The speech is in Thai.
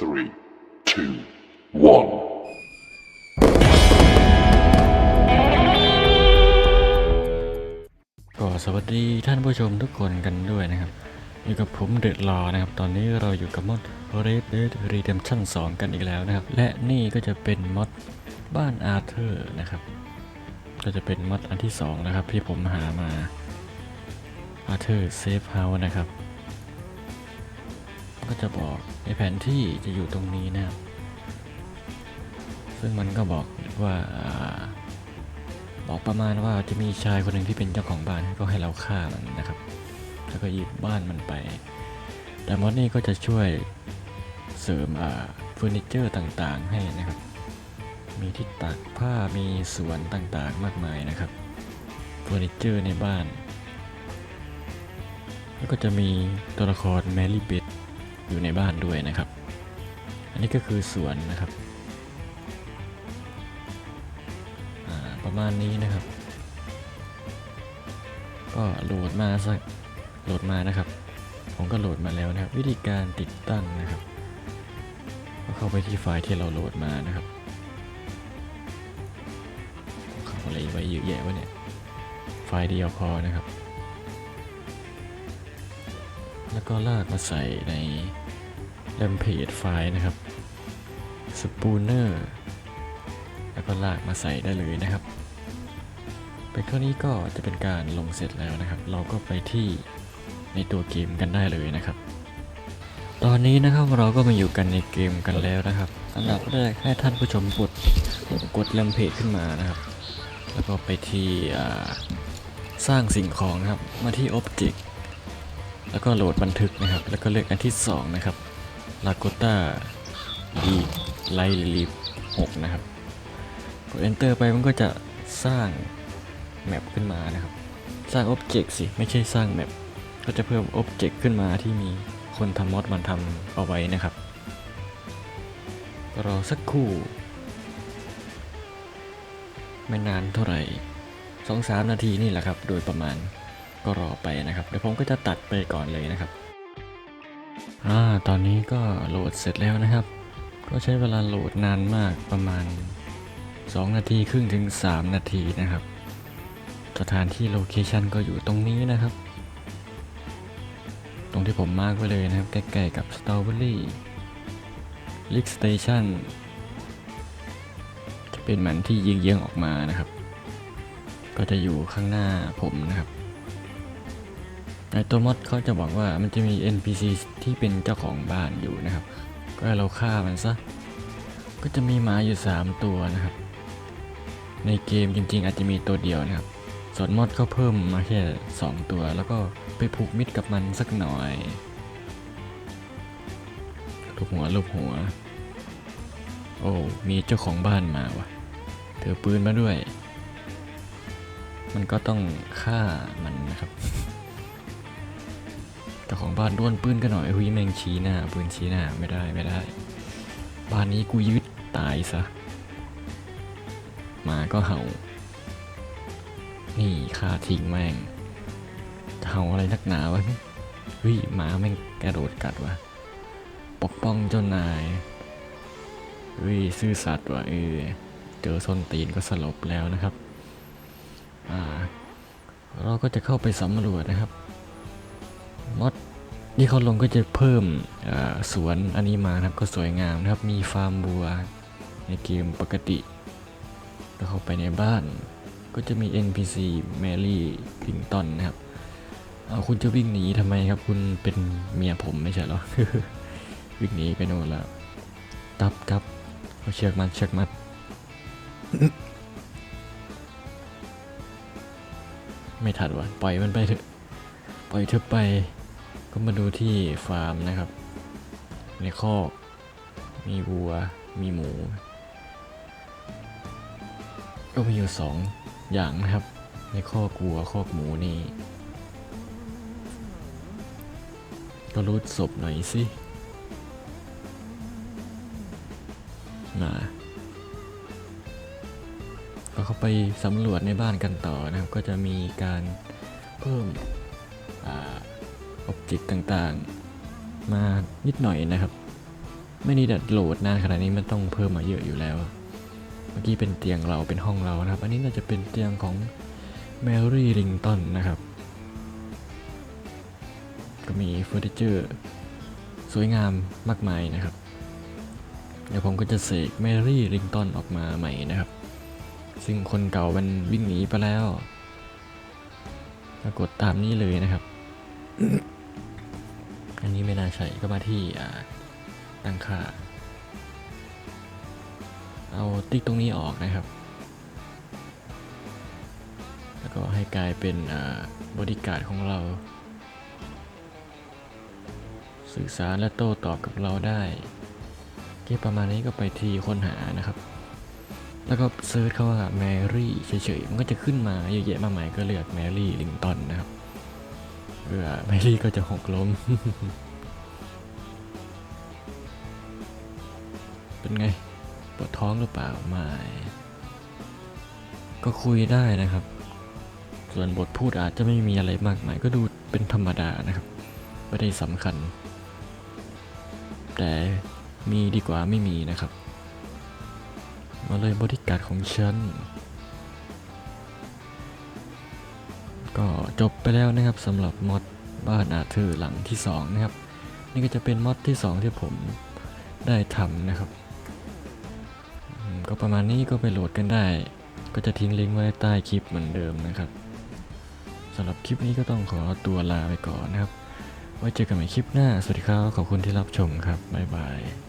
three, two, one. ก็สวัสดีท่านผู้ชมทุกคนกันด้วยนะครับ อยู่กับผมเดอะรอนะครับ ตอนนี้เราอยู่กับมอด Red Dead Redemption 2 กันอีกแล้วนะครับ และนี่ก็จะเป็นมอดบ้านอาร์เธอร์นะครับ ก็จะเป็นมอดอันที่ 2 นะครับ ที่ผมหามาอาร์เธอร์เซฟเฮาส์นะครับ ก็จะบอกในแผนที่จะอยู่ตรงนี้นะครับ ซึ่งมันก็บอกว่าบอกประมาณว่าจะมีชายคนหนึ่งที่เป็นเจ้าของบ้านก็ให้เราฆ่ามันนะครับ แล้วก็ยึดบ้านมันไป แต่มอสนี่ก็จะช่วยเสริมเฟอร์นิเจอร์ต่างๆ ให้นะครับ มีที่ตากผ้ามีสวนต่างๆ มากมายนะครับเฟอร์นิเจอร์ในบ้าน แล้วก็จะมีตัวละครแมรี่เบธ อยู่ในบ้านด้วยนะครับ อันนี้ก็คือสวนนะครับ ประมาณนี้นะครับ ก็โหลดมาสักโหลดมานะครับ ผมก็โหลดมาแล้วนะครับ วิธีการติดตั้งนะครับ ก็เข้าไปที่ไฟล์ที่เราโหลดมานะครับเข้าอะไรไว้เยอะแยะวะเนี่ยไฟล์เดียวพอนะครับ แล้วก็ลากมาใส่ใน แ a มเพจไฟล์นะครับ spooner แล้วก็ลากมาใส่ได้เลยนะครับเป็นเท่านี้ก็จะเป็นการลงเสร็จแล้วนะครับ เราก็ไปที่ในตัวเกมกันได้เลยนะครับ ตอนนี้นะครับเราก็มาอยู่กันในเกมกันแล้วนะครับอันดับแรกให้ท่านผู้ชมกดกดแลมเพจขึ้นมานะครับ แล้วก็ไปที่สร้างสิ่งของนะครับ มาที่ Object แล้วก็โหลดบันทึกนะครับ แล้วก็เลือกอันที่สองนะครับ Lakota D Light Relief 6นะครับกด enter ไปมันก็จะสร้างแมปขึ้นมานะครับ สร้าง object สิ ไม่ใช่สร้างแมปก็จะเพิ่ม object ขึ้นมาที่มีคนทำมอดมันทำเอาไว้นะครับก็รอสักครู่ ไม่นานเท่าไหร่สองสามนาทีนี่แหละครับ โดยประมาณก็รอไปนะครับ เดี๋ยวผมก็จะตัดไปก่อนเลยนะครับ อ่าตอนนี้ก็โหลดเสร็จแล้วนะครับ ก็ใช้เวลาโหลดนานมากประมาณ 2 นาทีครึ่งถึง 3 นาทีนะครับ สถานที่โลเคชันก็อยู่ตรงนี้นะครับ ตรงที่ผมมาร์กไว้เลยนะครับ ใกล้ๆกับ Strawberry l i g Station จะเป็นเหมือนที่ยิงเยื้องๆออกมานะครับ ก็จะอยู่ข้างหน้าผมนะครับ ตัวมอดเขาจะบอกว่ามันจะมี NPC ที่เป็นเจ้าของบ้านอยู่นะครับ ก็เราฆ่ามันซะ ก็จะมีหมาอยู่ 3 ตัวนะครับ ในเกมจริงๆ อาจจะมีตัวเดียวนะครับ ส่วนมอดก็เพิ่มมาแค่ 2 ตัว แล้วก็ไปผูกมิตรกับมันสักหน่อยลูบหัวลูบหัว โอ้ มีเจ้าของบ้านมาวะถือปืนมาด้วย มันก็ต้องฆ่ามันนะครับ ของบ้านด้วนปืนกันหน่อยหุยแมงชี้หน้าปืนชี้หน้าไม่ได้ไม่ได้ บ้านนี้กูยึดตายซะหมาก็เห่า นี่ฆ่าทิ้งแม่งเห่าอะไรนักหนาวะเฮ้ยหมาแม่งกระโดดกัดวะปกป้องเจ้านายเฮ้ยซื่อสัตย์วะเออเจอส้นตีนก็สลบแล้วนะครับ อ่า เราก็จะเข้าไปสำรวจนะครับ มอดที่เขาลงก็จะเพิ่มสวนอันนี้มานะครับก็สวยงามนะครับมีฟาร์มบัวในเกมปกติก็เข้าไปในบ้านก็จะมี NPC แมรี่พิงตันนะครับเอาคุณจะวิ่งหนีทำไมครับ คุณเป็นเมียผมไม่ใช่หรอ วิ่งหนีไปโน่นแล้วตับตับเอาเชือกมัดเชือกมัดไม่ทันวะปล่อยมันไปเถอะ ปล่อยเธอไป ก็มาดูที่ฟาร์มนะครับ ในคอกมีวัว มีหมู ก็มีอยู่สองอย่างนะครับ ในคอกวัวคอกหมูนี่ ก็รูดศพหน่อยสิมาก็เข้าไปสำรวจในบ้านกันต่อนะครับ ก็จะมีการเพิ่ม จิตต่างๆ มานิดหน่อยนะครับ ไม่ได้ดัดโหลดนานขนาดนี้มันต้องเพิ่มมาเยอะอยู่แล้ว เมื่อกี้เป็นเตียงเราเป็นห้องเรานะครับ อันนี้น่าจะเป็นเตียงของแมรี่ริงตันนะครับ ก็มีเฟอร์นิเจอร์สวยงามมากมายนะครับ เดี๋ยวผมก็จะเสกแมรี่ริงตันออกมาใหม่นะครับ ซึ่งคนเก่ามันวิ่งหนีไปแล้ว ปรากฏตามนี้เลยนะครับ อันนี้ไม่น่าใช่ก็มาที่ตั้งค่า เอาติ๊กตรงนี้ออกนะครับ แล้วก็ให้กลายเป็นบริการของเรา สื่อสารและโต้ตอบกับเราได้เก็ประมาณนี้ก็ไปที่ค้นหานะครับ แล้วก็เซิร์ชคาว่าแมรี่เฉยๆ มันก็จะขึ้นมาเยอะแยะมากมายก็เลือกแมรี่ลิงตันนะครับ เพื่อแมรี่ก็จะหกล้ม เป็นไง ปวดท้องหรือเปล่า ไม่ ก็คุยได้นะครับ ส่วนบทพูดอาจจะไม่มีอะไรมากมาย ก็ดูเป็นธรรมดานะครับ ไม่ได้สำคัญ แต่มีดีกว่าไม่มีนะครับ มาเลยบริการของฉัน ก็จบไปแล้วนะครับสำหรับมอดบ้านอาเธอร์หลังที่2นะครับนี่ก็จะเป็นมอดที่ 2 ที่ผมได้ทำนะครับ ก็ประมาณนี้ก็ไปโหลดกันได้ ก็จะทิ้งลิงก์ไว้ใต้คลิปเหมือนเดิมนะครับสำหรับคลิปนี้ก็ต้องขอตัวลาไปก่อนนะครับ ไว้เจอกันใหม่คลิปหน้า สวัสดีครับ ขอบคุณที่รับชมครับ บ๊ายบาย